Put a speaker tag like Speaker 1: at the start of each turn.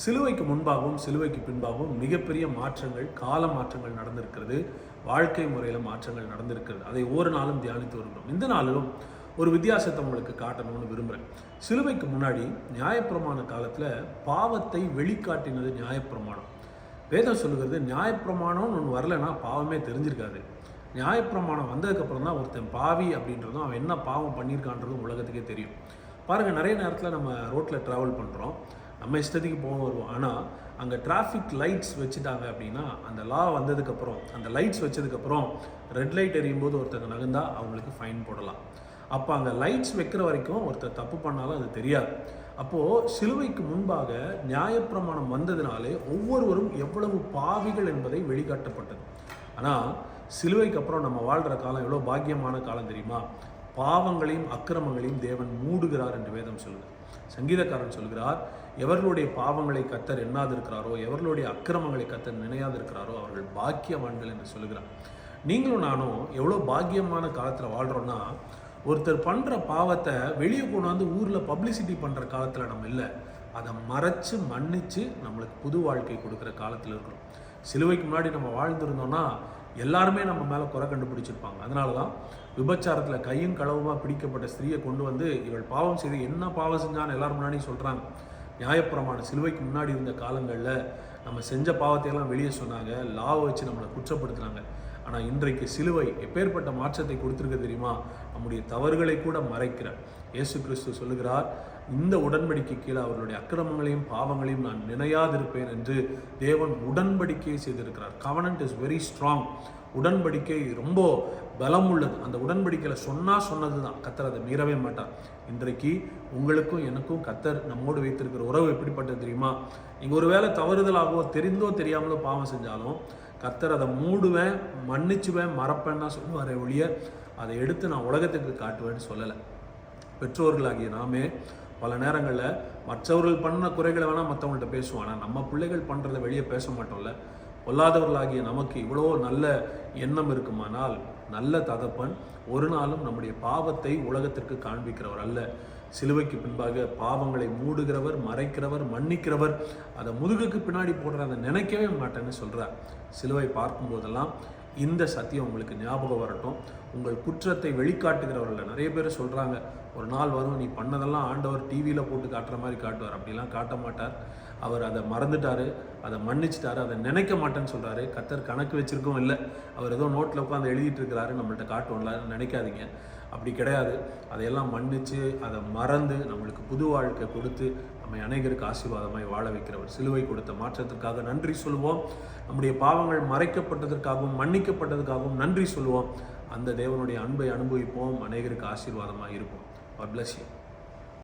Speaker 1: சிலுவைக்கு முன்பாகவும் சிலுவைக்கு பின்பாகவும் மிகப்பெரிய மாற்றங்கள் கால மாற்றங்கள் நடந்திருக்கிறது. வாழ்க்கை முறையில் மாற்றங்கள் நடந்திருக்கிறது. அதை ஒவ்வொரு நாளும் தியானித்து வருகிறோம். இந்த நாளிலும் ஒரு வித்தியாசத்தை உங்களுக்கு காட்டணும்னு விரும்புகிறேன் சிலுவைக்கு முன்னாடி நியாயப்பிரமாண காலத்தில் பாவத்தை வெளிக்காட்டினது நியாயப்பிரமாணம். வேதம் சொல்லுகிறது நியாயப்பிரமாணம்னு ஒன்று வரலைன்னா பாவமே தெரிஞ்சிருக்காது. நியாயப்பிரமாணம் வந்ததுக்கப்புறம் தான் ஒருத்தன் பாவி அப்படின்றதும் அவன் என்ன பாவம் பண்ணியிருக்கான்றதும் உலகத்துக்கே தெரியும். பாருங்கள் நிறைய நேரத்தில் நம்ம ரோட்டில் ட்ராவல் பண்ணுறோம் நம்ம இஷ்டத்துக்கு போக வருவோம். ஆனால் அங்கே டிராஃபிக் லைட்ஸ் வச்சுட்டாங்க அப்படின்னா அந்த லா வந்ததுக்கப்புறம் அந்த லைட்ஸ் வச்சதுக்கப்புறம் ரெட் லைட் எரியும் போது ஒருத்தங்க நகர்ந்தா அவங்களுக்கு ஃபைன் போடலாம். அப்போ அங்கே லைட்ஸ் வைக்கிற வரைக்கும் ஒருத்தர் தப்பு பண்ணாலும் அது தெரியாது. அப்போது சிலுவைக்கு முன்பாக நியாயப்பிரமாணம் வந்ததினாலே ஒவ்வொருவரும் எவ்வளவு பாவிகள் என்பதை வெளிக்காட்டப்பட்டது. ஆனால் சிலுவைக்கு அப்புறம் நம்ம வாழ்கிற காலம் எவ்வளோ பாக்கியமான காலம் தெரியுமா? பாவங்களையும் அக்கிரமங்களையும் தேவன் மூடுகிறார் என்று வேதம் சொல்கிறது சங்கீதக்காரன் சொல்கிறார் எவர்களுடைய பாவங்களை கத்தர் எண்ணாதிருக்கிறாரோ எவர்களுடைய அக்கிரமங்களை கத்தர் நினையாதிருக்கிறாரோ அவர்கள் பாக்கியவான்கள் என்று சொல்லுகிறார் நீங்களும் நானும் எவ்வளோ பாக்கியமான காலத்தில் வாழ்கிறோன்னா ஒருத்தர் பண்ணுற பாவத்தை வெளியே கொண்டாந்து ஊரில் பப்ளிசிட்டி பண்ணுற காலத்தில் நம்ம இல்லை. அதை மறைச்சு மன்னிச்சு நம்மளுக்கு புது வாழ்க்கை கொடுக்குற காலத்தில் இருக்கிறோம். சிலுவைக்கு முன்னாடி நம்ம வாழ்ந்துருந்தோம்னா எல்லாருமே நம்ம மேலே குறை கண்டுபிடிச்சிருப்பாங்க. அதனால தான் விபச்சாரத்தில் கையும் களவுமாக பிடிக்கப்பட்ட ஸ்திரீயை கொண்டு வந்து இவள் பாவம் செய்து என்ன பாவம் செஞ்சான்னு எல்லாரும் முன்னாடி சொல்கிறாங்க நியாயப்பிரமாண சிலுவைக்கு முன்னாடி இருந்த காலங்களில் நம்ம செஞ்ச பாவத்தையெல்லாம் வெளியே சொன்னாங்க. லாவை வச்சு நம்மளை குற்றப்படுத்துனாங்க. ஆனால் இன்றைக்கு சிலுவை எப்பேற்பட்ட மாற்றத்தை கொடுத்துருக்க தெரியுமா? நம்முடைய தவறுகளை கூட மறைக்கிற. இயேசு கிறிஸ்து சொல்லுகிறார் இந்த உடன்படிக்கை கீழே அவர்களுடைய அக்கிரமங்களையும் பாவங்களையும் நான் நினையாதிருப்பேன் என்று தேவன் உடன்படிக்கையை செய்திருக்கிறார். கவனன்ட் இஸ் வெரி ஸ்ட்ராங் உடன்படிக்கை ரொம்ப பலம் உள்ளது. அந்த உடன்படிக்கையில் சொன்னால் சொன்னது தான் கத்தர் அதை மீறவே மாட்டார். இன்றைக்கு உங்களுக்கும் எனக்கும் கத்தர் நம்மோடு வைத்திருக்கிற உறவு எப்படிப்பட்டது தெரியுமா? நீங்கள் ஒரு வேளை தவறுதலாகவோ தெரிந்தோ தெரியாமலோ பாவம் செஞ்சாலும் கர்த்தர் அதை மூடுவேன் மன்னிச்சுவேன் மறப்பேன்னு சொல்லுவாரே ஒழிய அதை எடுத்து நான் உலகத்துக்கு காட்டுவேன்னு சொல்லலை. பெற்றோர்களாகிய நாமே பல நேரங்களில் மற்றவர்கள் பண்ண குறைகளை வேணால் மற்றவங்கள்ட்ட பேசுவோம். ஆனால் நம்ம பிள்ளைகள் பண்ணுறதை வெளியே பேச மாட்டோம்ல. பொல்லாதவர்களாகிய நமக்கு இவ்வளோ நல்ல எண்ணம் இருக்குமானால் நல்ல தகப்பன் ஒரு நாளும் நம்முடைய பாவத்தை உலகத்திற்கு காண்பிக்கிறவர் அல்ல. சிலுவைக்கு பின்பாக பாவங்களை மூடுகிறவர் மறைக்கிறவர் மன்னிக்கிறவர் அதை முதுகுக்கு பின்னாடி போடுற அதை நினைக்கவே மாட்டேன்னு சொல்கிறார் சிலுவை பார்க்கும்போதெல்லாம் இந்த சத்தியம் உங்களுக்கு ஞாபகம் வரட்டும். உங்கள் குற்றத்தை வெளிக்காட்டுகிறவர்கள் நிறைய பேர் சொல்கிறாங்க ஒரு நாள் வரும் நீ பண்ணதெல்லாம் ஆண்டவர் டிவியில் போட்டு காட்டுற மாதிரி காட்டுவார். அப்படிலாம் காட்ட மாட்டார். அவர் அதை மறந்துட்டார் அதை மன்னிச்சிட்டாரு அதை நினைக்க மாட்டேன்னு சொல்கிறாரு கத்தர் கணக்கு வச்சிருக்கவும் இல்லை. அவர் ஏதோ நோட்டில் உட்காந்து எழுதிட்டு இருக்கிறாரு நம்மள்ட்ட காட்டுவோம்ல நினைக்காதீங்க. அப்படி கிடையாது. அதையெல்லாம் மன்னித்து அதை மறந்து நம்மளுக்கு புது வாழ்க்கை கொடுத்து நம்மை அநேகருக்கு ஆசீர்வாதமாய் வாழ வைக்கிறவர் சிலுவை கொடுத்த மாற்றத்திற்காக நன்றி சொல்லுவோம் நம்முடைய பாவங்கள் மறைக்கப்பட்டதற்காகவும் மன்னிக்கப்பட்டதுக்காகவும் நன்றி சொல்லுவோம் அந்த தேவனுடைய அன்பை அனுபவிப்போம். அநேகருக்கு ஆசீர்வாதமாக இருப்போம். God you.